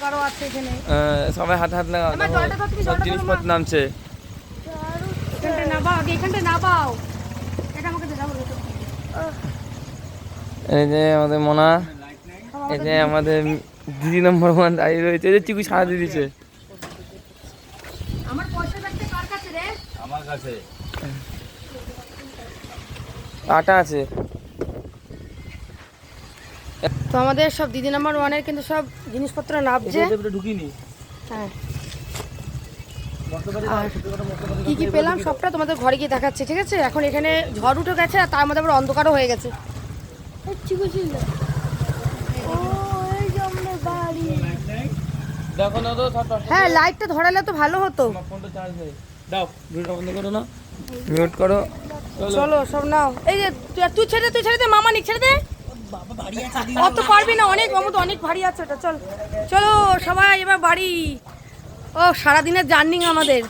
অন্ধকারও আছে এখানে? সবাই হাত হাত লাগা আমার জলটা দাও, তুমি সব জিনিসপত্র নামছে। এখানটা এখানটা এটা আমাকে এই যে আমাদের মোনা এই যে আমাদের দিদি নম্বর ওয়ান দাঁড়িয়ে রয়েছে যে চিকু সারা দিয়ে দিচ্ছে আমার পয়সা ব্যাগটা কার কাছে রে? আমার কাছে। আটা আছে। তো আমাদের সব দিদি নাম্বার ওয়ানের কিন্তু সব জিনিসপত্র নাবছে হ্যাঁ। কি কি পেলাম সবটা তোমাদের ঘরে গিয়ে দেখাচ্ছে ঠিক আছে? এখন এখানে ঝড় উঠে গেছে আর তার মধ্যে আবার অন্ধকারও হয়ে গেছে। দেখো না তো সব হ্যাঁ লাইটটা ধরালে তো ভালো হতো। ফোনটা চার্জ নেই দাও ভিডিওটা বন্ধ করো না। মিউট করো চলো সব নাও। এই যে তুই- তুই ছেড়ে দে, তুই ছেড়ে দে মামা নিক ছেড়ে দে। অত পারবি না অনেক মামু তো অনেক ভারী আছে ওটা চল। চলো সবাই এবার বাড়ি। ও সারাদিনের জার্নিং আমাদের।